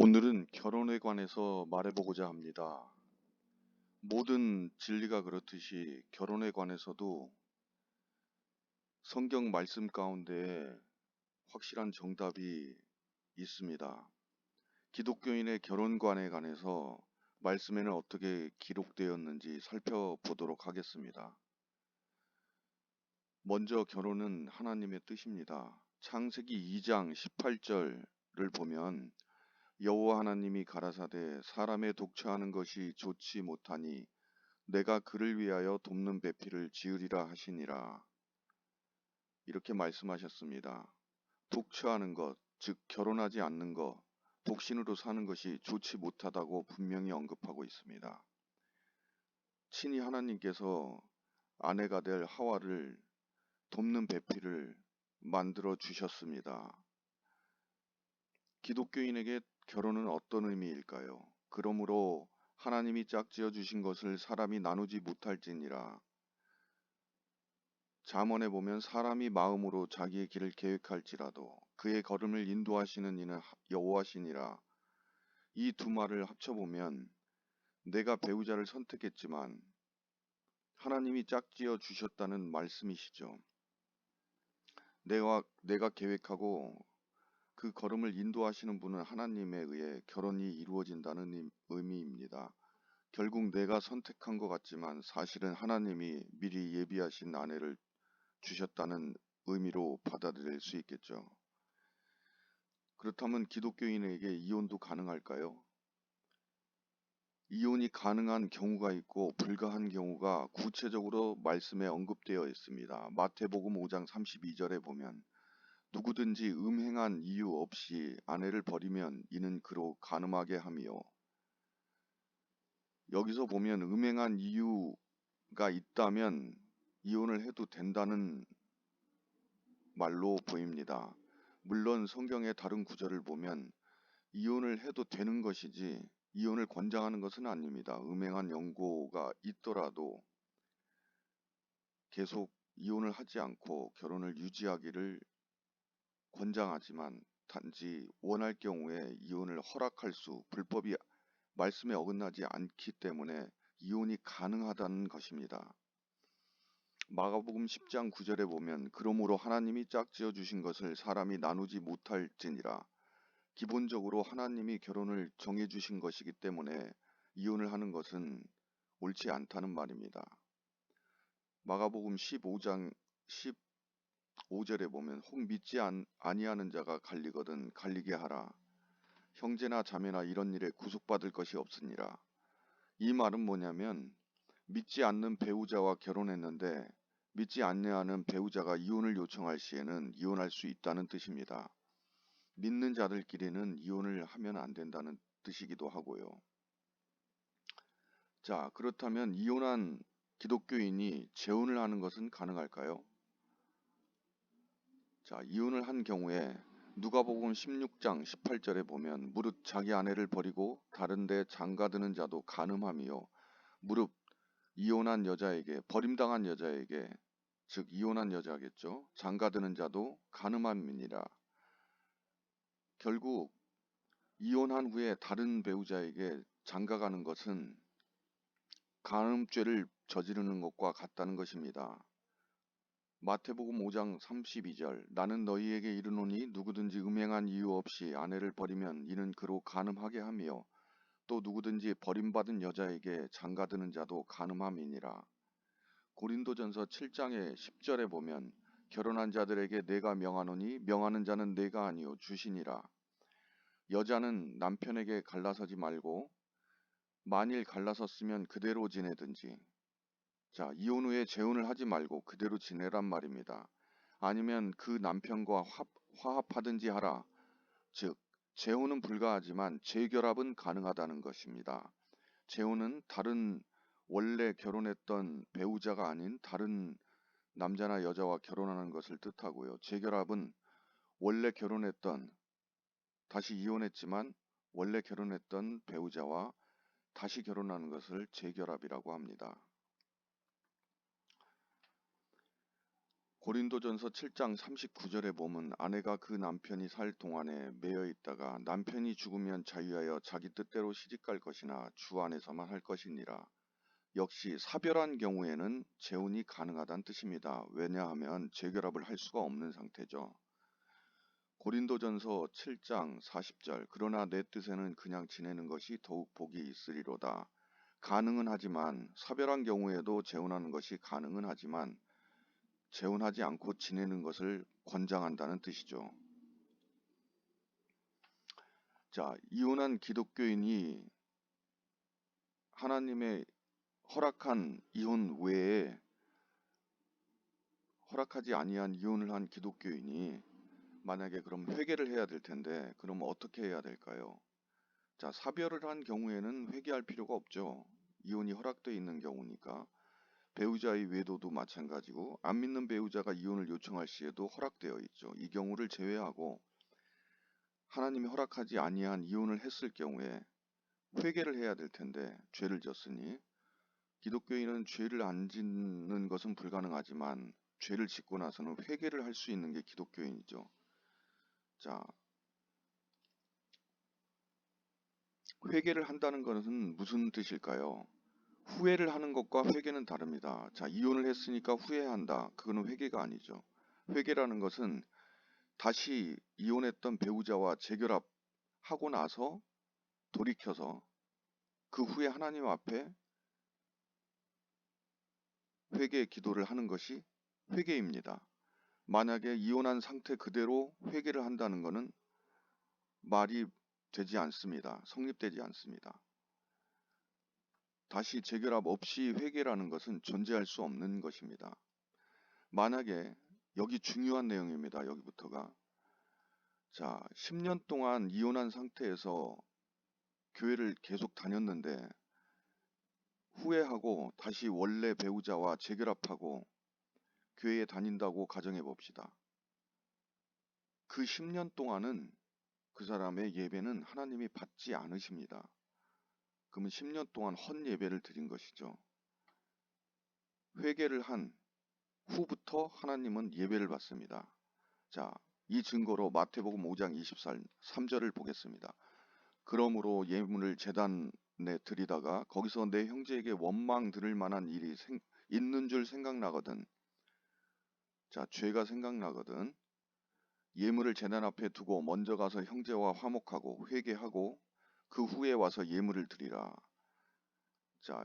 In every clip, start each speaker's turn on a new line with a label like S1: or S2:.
S1: 오늘은 결혼에 관해서 말해보고자 합니다. 모든 진리가 그렇듯이 결혼에 관해서도 성경 말씀 가운데 확실한 정답이 있습니다. 기독교인의 결혼관에 관해서 말씀에는 어떻게 기록되었는지 살펴보도록 하겠습니다. 먼저 결혼은 하나님의 뜻입니다. 창세기 2장 18절을 보면 여호와 하나님이 가라사대 사람의 독처하는 것이 좋지 못하니 내가 그를 위하여 돕는 배필을 지으리라 하시니라. 이렇게 말씀하셨습니다. 독처하는 것, 즉 결혼하지 않는 것, 독신으로 사는 것이 좋지 못하다고 분명히 언급하고 있습니다. 친히 하나님께서 아내가 될 하와를 돕는 배필을 만들어 주셨습니다. 기독교인에게 결혼은 어떤 의미일까요? 그러므로 하나님이 짝지어 주신 것을 사람이 나누지 못할지니라. 잠언에 보면 사람이 마음으로 자기의 길을 계획할지라도 그의 걸음을 인도하시는 이는 여호와시니라. 이 두 말을 합쳐보면 내가 배우자를 선택했지만 하나님이 짝지어 주셨다는 말씀이시죠. 내가 내가 계획하고 그 걸음을 인도하시는 분은 하나님에 의해 결혼이 이루어진다는 의미입니다. 결국 내가 선택한 것 같지만 사실은 하나님이 미리 예비하신 아내를 주셨다는 의미로 받아들일 수 있겠죠. 그렇다면 기독교인에게 이혼도 가능할까요? 이혼이 가능한 경우가 있고 불가한 경우가 구체적으로 말씀에 언급되어 있습니다. 마태복음 5장 32절에 보면 누구든지 음행한 이유 없이 아내를 버리면 이는 그로 가늠하게 함이요. 여기서 보면 음행한 이유가 있다면 이혼을 해도 된다는 말로 보입니다. 물론 성경의 다른 구절을 보면 이혼을 해도 되는 것이지 이혼을 권장하는 것은 아닙니다. 음행한 연고가 있더라도 계속 이혼을 하지 않고 결혼을 유지하기를 권장하지만 단지 원할 경우에 이혼을 허락할 수 불법이 말씀에 어긋나지 않기 때문에 이혼이 가능하다는 것입니다. 마가복음 10장 9절에 보면 그러므로 하나님이 짝지어 주신 것을 사람이 나누지 못할지니라 기본적으로 하나님이 결혼을 정해 주신 것이기 때문에 이혼을 하는 것은 옳지 않다는 말입니다. 마가복음 15장 10 5절에 보면 혹 믿지 아니하는 자가 갈리거든 갈리게 하라. 형제나 자매나 이런 일에 구속받을 것이 없으니라. 이 말은 뭐냐면 믿지 않는 배우자와 결혼했는데 믿지 않냐는 배우자가 이혼을 요청할 시에는 이혼할 수 있다는 뜻입니다. 믿는 자들끼리는 이혼을 하면 안 된다는 뜻이기도 하고요. 자, 그렇다면 이혼한 기독교인이 재혼을 하는 것은 가능할까요? 자, 이혼을 한 경우에 누가복음 16장 18절에 보면 무릇 자기 아내를 버리고 다른 데 장가드는 자도 간음함이요 무릇 이혼한 여자에게 버림당한 여자에게 즉 이혼한 여자겠죠. 장가드는 자도 간음함이니라. 결국 이혼한 후에 다른 배우자에게 장가가는 것은 간음죄를 저지르는 것과 같다는 것입니다. 마태복음 5장 32절 나는 너희에게 이르노니 누구든지 음행한 이유 없이 아내를 버리면 이는 그로 간음하게 하며 또 누구든지 버림받은 여자에게 장가드는 자도 간음함이니라. 고린도전서 7장의 10절에 보면 결혼한 자들에게 내가 명하노니 명하는 자는 내가 아니요 주시니라. 여자는 남편에게 갈라서지 말고 만일 갈라섰으면 그대로 지내든지 자, 이혼 후에 재혼을 하지 말고 그대로 지내란 말입니다. 아니면 그 남편과 화합, 하든지 하라. 즉, 재혼은 불가하지만 재결합은 가능하다는 것입니다. 재혼은 다른 원래 결혼했던 배우자가 아닌 다른 남자나 여자와 결혼하는 것을 뜻하고요. 재결합은 원래 결혼했던 다시 이혼했지만 원래 결혼했던 배우자와 다시 결혼하는 것을 재결합이라고 합니다. 고린도전서 7장 3 9절에 보면 아내가 그 남편이 살 동안에 매여 있다가 남편이 죽으면 자유하여 자기 뜻대로 시집갈 것이나 주 안에서만 할 것이니라. 역시 사별한 경우에는 재혼이 가능하단 뜻입니다. 왜냐하면 재결합을 할 수가 없는 상태죠. 고린도전서 7장 40절 그러나 내 뜻에는 그냥 지내는 것이 더욱 복이 있으리로다. 가능은 하지만 사별한 경우에도 재혼하는 것이 가능은 하지만 재혼하지 않고 지내는 것을 권장한다는 뜻이죠. 자, 이혼한 기독교인이 하나님의 허락한 이혼 외에 허락하지 아니한 이혼을 한 기독교인이 만약에 그럼 회개를 해야 될 텐데 그럼 어떻게 해야 될까요? 자, 사별을 한 경우에는 회개할 필요가 없죠. 이혼이 허락되어 있는 경우니까. 배우자의 외도도 마찬가지고 안 믿는 배우자가 이혼을 요청할 시에도 허락되어 있죠. 이 경우를 제외하고 하나님이 허락하지 아니한 이혼을 했을 경우에 회개를 해야 될 텐데 죄를 졌으니 기독교인은 죄를 안 짓는 것은 불가능하지만 죄를 짓고 나서는 회개를 할 수 있는 게 기독교인이죠. 자, 회개를 한다는 것은 무슨 뜻일까요? 후회를 하는 것과 회개는 다릅니다. 자, 이혼을 했으니까 후회한다. 그거는 회개가 아니죠. 회개라는 것은 다시 이혼했던 배우자와 재결합하고 나서 돌이켜서 그 후에 하나님 앞에 회개 기도를 하는 것이 회개입니다. 만약에 이혼한 상태 그대로 회개를 한다는 것은 말이 되지 않습니다. 성립되지 않습니다. 다시 재결합 없이 회계라는 것은 존재할 수 없는 것입니다. 만약에 여기 중요한 내용입니다. 여기부터가. 자, 10년 동안 이혼한 상태에서 교회를 계속 다녔는데 후회하고 다시 원래 배우자와 재결합하고 교회에 다닌다고 가정해 봅시다. 그 10년 동안은 그 사람의 예배는 하나님이 받지 않으십니다. 그러면 10년 동안 헌 예배를 드린 것이죠. 회개를 한 후부터 하나님은 예배를 받습니다. 자, 이 증거로 마태복음 5장 23절을 보겠습니다. 그러므로 예물을 재단에 드리다가 거기서 내 형제에게 원망 들을 만한 일이 생, 있는 줄 생각나거든. 자, 죄가 생각나거든. 예물을 재단 앞에 두고 먼저 가서 형제와 화목하고 회개하고 그 후에 와서 예물을 드리라. 자,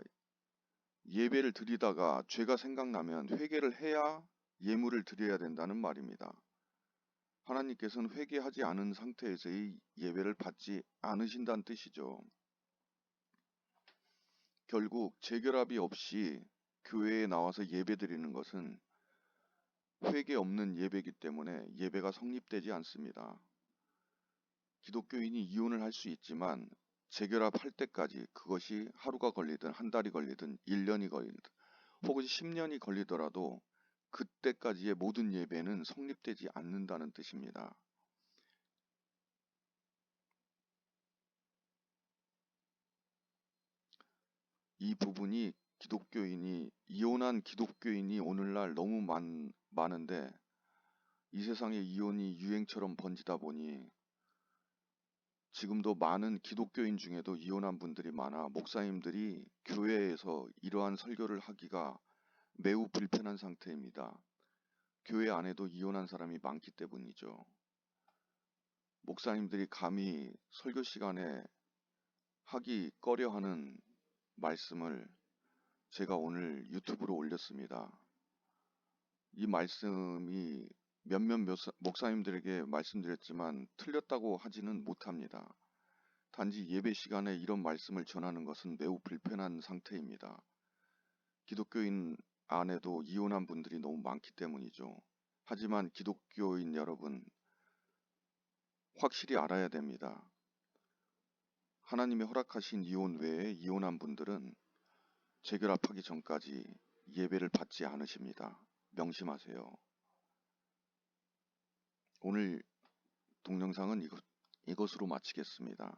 S1: 예배를 드리다가 죄가 생각나면 회개를 해야 예물을 드려야 된다는 말입니다. 하나님께서는 회개하지 않은 상태에서의 예배를 받지 않으신다는 뜻이죠. 결국 재결합이 없이 교회에 나와서 예배드리는 것은 회개 없는 예배이기 때문에 예배가 성립되지 않습니다. 기독교인이 이혼을 할 수 있지만 재결합할 때까지 그것이 하루가 걸리든 한 달이 걸리든 1년이 걸리든 혹은 10년이 걸리더라도 그때까지의 모든 예배는 성립되지 않는다는 뜻입니다. 이 부분이 기독교인이 이혼한 기독교인이 오늘날 너무 많, 많은데 이 세상에 이혼이 유행처럼 번지다 보니 지금도 많은 기독교인 중에도 이혼한 분들이 많아 목사님들이 교회에서 이러한 설교를 하기가 매우 불편한 상태입니다. 교회 안에도 이혼한 사람이 많기 때문이죠. 목사님들이 감히 설교 시간에 하기 꺼려하는 말씀을 제가 오늘 유튜브로 올렸습니다. 이 말씀이 몇몇 목사님들에게 말씀드렸지만 틀렸다고 하지는 못합니다. 단지 예배 시간에 이런 말씀을 전하는 것은 매우 불편한 상태입니다. 기독교인 안에도 이혼한 분들이 너무 많기 때문이죠. 하지만 기독교인 여러분, 확실히 알아야 됩니다. 하나님의 허락하신 이혼 외에 이혼한 분들은 재결합하기 전까지 예배를 받지 않으십니다. 명심하세요. 오늘 동영상은 이것, 이것으로 마치겠습니다.